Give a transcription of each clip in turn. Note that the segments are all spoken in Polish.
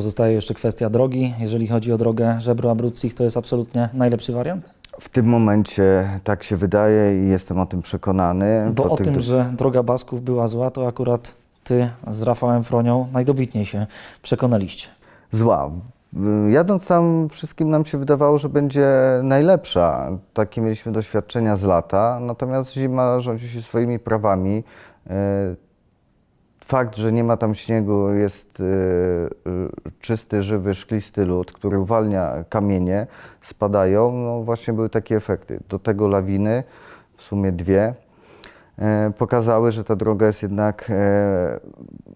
Pozostaje jeszcze kwestia drogi. Jeżeli chodzi o drogę Żebro-Abruzzich, to jest absolutnie najlepszy wariant? W tym momencie tak się wydaje i jestem o tym przekonany. Bo o tym, że droga Basków była zła, to akurat ty z Rafałem Fronią najdobitniej się przekonaliście. Zła. Jadąc tam, wszystkim nam się wydawało, że będzie najlepsza. Takie mieliśmy doświadczenia z lata, natomiast zima rządzi się swoimi prawami. Fakt, że nie ma tam śniegu, jest y, y, czysty, żywy, szklisty lód, który uwalnia kamienie, spadają. No właśnie były takie efekty. Do tego lawiny, w sumie dwie, e, pokazały, że ta droga jest jednak e,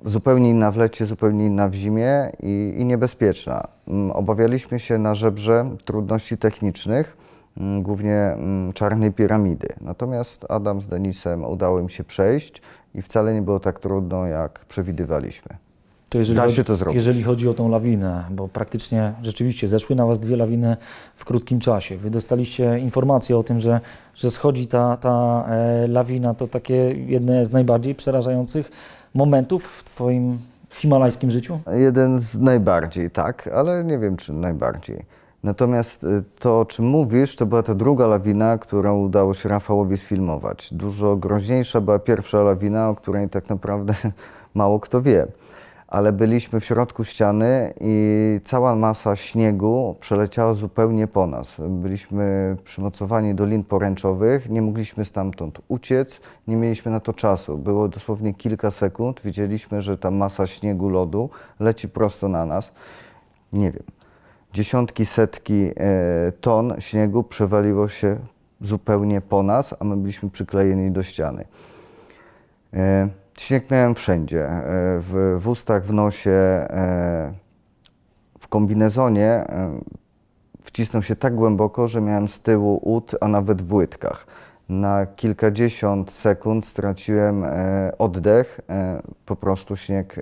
zupełnie inna w lecie, zupełnie inna w zimie i, i niebezpieczna. Mm, Obawialiśmy się na żebrze trudności technicznych, głównie mm, czarnej piramidy. Natomiast Adam z Denisem udało im się przejść i wcale nie było tak trudno, jak przewidywaliśmy. To jeżeli, Da się chodzi, to zrobić. jeżeli chodzi o tą lawinę, bo praktycznie rzeczywiście zeszły na Was dwie lawiny w krótkim czasie. Wy dostaliście informację o tym, że, że schodzi ta, ta e, lawina. To takie jedne z najbardziej przerażających momentów w Twoim himalajskim życiu? Jeden z najbardziej, tak, ale nie wiem, czy najbardziej. Natomiast y, to, o czym mówisz, to była ta druga lawina, którą udało się Rafałowi sfilmować. Dużo groźniejsza była pierwsza lawina, o której tak naprawdę mało kto wie. Ale byliśmy w środku ściany i cała masa śniegu przeleciała zupełnie po nas. Byliśmy przymocowani do lin poręczowych, nie mogliśmy stamtąd uciec, nie mieliśmy na to czasu. Było dosłownie kilka sekund, widzieliśmy, że ta masa śniegu, lodu leci prosto na nas. Nie wiem, dziesiątki, setki e, ton śniegu przewaliło się zupełnie po nas, a my byliśmy przyklejeni do ściany. E, Śnieg miałem wszędzie, e, w, w ustach, w nosie, w kombinezonie. Wcisnął się tak głęboko, że miałem z tyłu ud, a nawet w łydkach. Na kilkadziesiąt sekund straciłem oddech, po prostu śnieg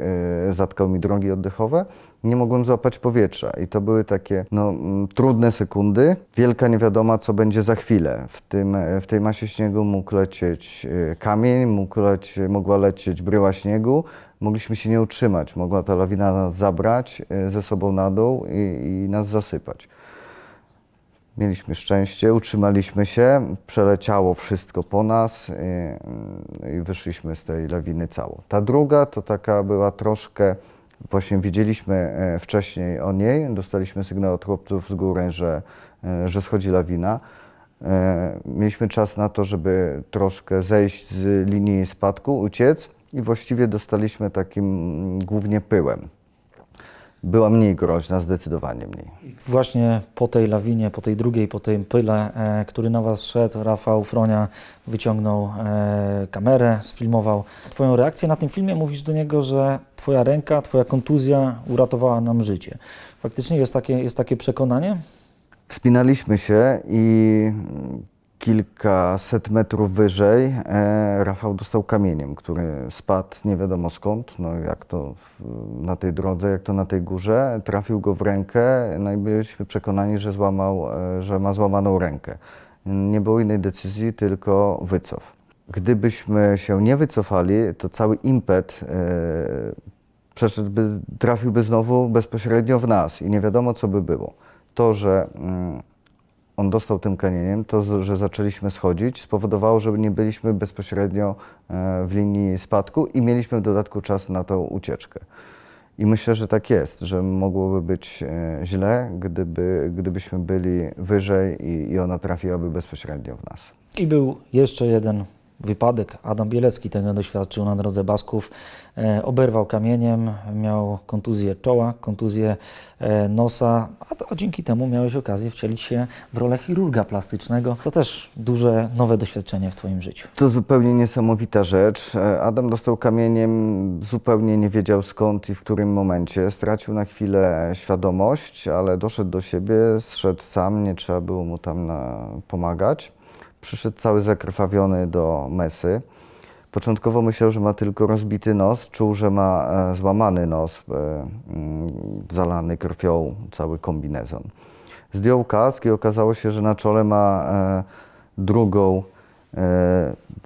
zatkał mi drogi oddechowe. Nie mogłem złapać powietrza i to były takie no, mm, trudne sekundy. Wielka niewiadoma, co będzie za chwilę. W, tym, e, w tej masie śniegu mógł lecieć e, kamień, mógł leć, mogła lecieć bryła śniegu. Mogliśmy się nie utrzymać. Mogła ta lawina nas zabrać e, ze sobą na dół i, i nas zasypać. Mieliśmy szczęście, utrzymaliśmy się, przeleciało wszystko po nas i, i wyszliśmy z tej lawiny cało. Ta druga to taka była troszkę, właśnie widzieliśmy e, wcześniej o niej, dostaliśmy sygnał od chłopców z góry, że, e, że schodzi lawina. E, Mieliśmy czas na to, żeby troszkę zejść z linii spadku, uciec i właściwie dostaliśmy takim mm, głównie pyłem. Była mniej groźna, zdecydowanie mniej. Właśnie po tej lawinie, po tej drugiej, po tym pyle, e, który na Was szedł, Rafał Fronia wyciągnął e, kamerę, sfilmował. Twoją reakcję na tym filmie mówisz do niego, że Twoja ręka, Twoja kontuzja uratowała nam życie. Faktycznie jest takie, jest takie przekonanie? Wspinaliśmy się i kilkaset metrów wyżej e, Rafał dostał kamieniem, który spadł nie wiadomo skąd, no jak to w, na tej drodze, jak to na tej górze. Trafił go w rękę, no i byliśmy przekonani, że, złamał, e, że ma złamaną rękę. Nie było innej decyzji, tylko wycof. Gdybyśmy się nie wycofali, to cały impet e, przeszedłby, trafiłby znowu bezpośrednio w nas i nie wiadomo, co by było. To, że mm, on dostał tym kamieniem, to, że zaczęliśmy schodzić, spowodowało, że nie byliśmy bezpośrednio e, w linii spadku i mieliśmy w dodatku czas na tą ucieczkę. I myślę, że tak jest, że mogłoby być e, źle, gdyby, gdybyśmy byli wyżej i, i ona trafiłaby bezpośrednio w nas. I był jeszcze jeden wypadek. Adam Bielecki tego doświadczył na drodze Basków. E, oberwał kamieniem, miał kontuzję czoła, kontuzję e, nosa, a, a dzięki temu miałeś okazję wcielić się w rolę chirurga plastycznego. To też duże, nowe doświadczenie w Twoim życiu. To zupełnie niesamowita rzecz. E, Adam dostał kamieniem, zupełnie nie wiedział skąd i w którym momencie. Stracił na chwilę świadomość, ale doszedł do siebie, zszedł sam, nie trzeba było mu tam pomagać. Przyszedł cały zakrwawiony do mesy. Początkowo myślał, że ma tylko rozbity nos, czuł, że ma e, złamany nos, e, mm, zalany krwią, cały kombinezon. Zdjął kask i okazało się, że na czole ma e, drugą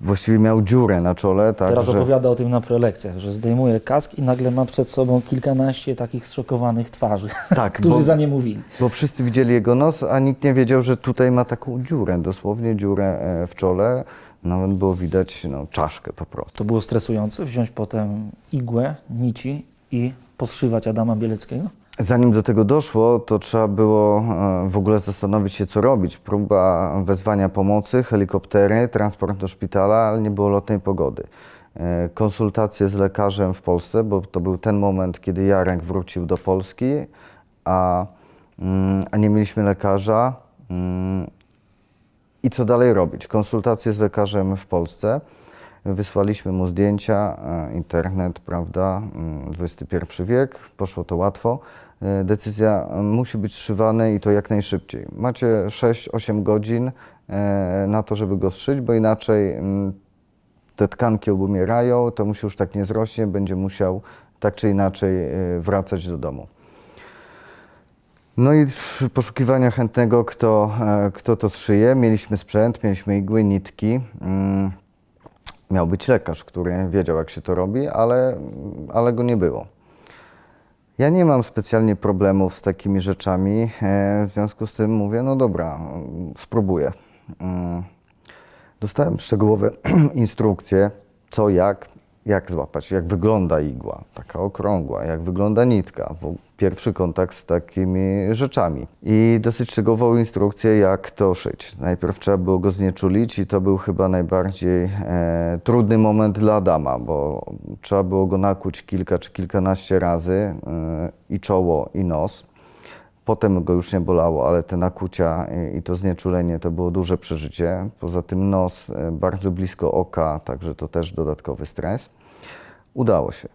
właściwie miał dziurę na czole. Tak, Teraz że... opowiada o tym na prelekcjach, że zdejmuje kask i nagle ma przed sobą kilkanaście takich zszokowanych twarzy, Tak, którzy bo- za nie mówili. Bo wszyscy widzieli jego nos, a nikt nie wiedział, że tutaj ma taką dziurę, dosłownie dziurę e, w czole. Nawet było widać no, czaszkę po prostu. To było stresujące, wziąć potem igłę, nici i poszywać Adama Bieleckiego? Zanim do tego doszło, to trzeba było e, w ogóle zastanowić się, co robić. Próba wezwania pomocy, helikoptery, transport do szpitala, ale nie było lotnej pogody. E, Konsultacje z lekarzem w Polsce, bo to był ten moment, kiedy Jarek wrócił do Polski, a, mm, a nie mieliśmy lekarza. Mm, I co dalej robić? Konsultacje z lekarzem w Polsce. Wysłaliśmy mu zdjęcia, e, internet, prawda, mm, XXI wiek, poszło to łatwo. E, Decyzja e, musi być zszywana i to jak najszybciej. Macie 6-8 godzin e, na to, żeby go zszyć, bo inaczej mm, te tkanki obumierają, to mu się już tak nie zrośnie, będzie musiał tak czy inaczej wracać do domu. No i poszukiwania chętnego, kto, kto to zszyje. Mieliśmy sprzęt, mieliśmy igły, nitki. Mm, Miał być lekarz, który wiedział, jak się to robi, ale, ale go nie było. Ja nie mam specjalnie problemów z takimi rzeczami, e, w związku z tym mówię, no dobra, mm, spróbuję. Mm. Dostałem szczegółowe instrukcje, co, jak, jak złapać, jak wygląda igła, taka okrągła, jak wygląda nitka. Pierwszy kontakt z takimi rzeczami. I dosyć szczegółową instrukcję, jak to szyć. Najpierw trzeba było go znieczulić i to był chyba najbardziej e, trudny moment dla Adama, bo trzeba było go nakuć kilka czy kilkanaście razy e, i czoło, i nos. Potem go już nie bolało, ale te nakucia i, to znieczulenie to było duże przeżycie. Poza tym nos e, bardzo blisko oka, także to też dodatkowy stres. Udało się.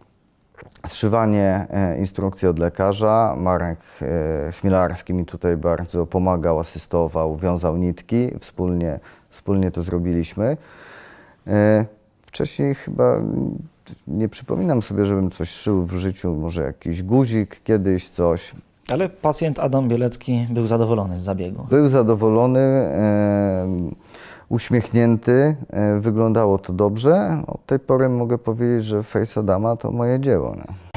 Zszywanie, e, instrukcje od lekarza. Marek e, Chmielarski mi tutaj bardzo pomagał, asystował, wiązał nitki. Wspólnie, wspólnie to zrobiliśmy. Wcześniej chyba nie przypominam sobie, żebym coś szył w życiu, może jakiś guzik kiedyś, coś. Ale pacjent Adam Bielecki był zadowolony z zabiegu. Był zadowolony, e, uśmiechnięty, e, wyglądało to dobrze. Od tej pory mogę powiedzieć, że Face Adama to moje dzieło. Nie?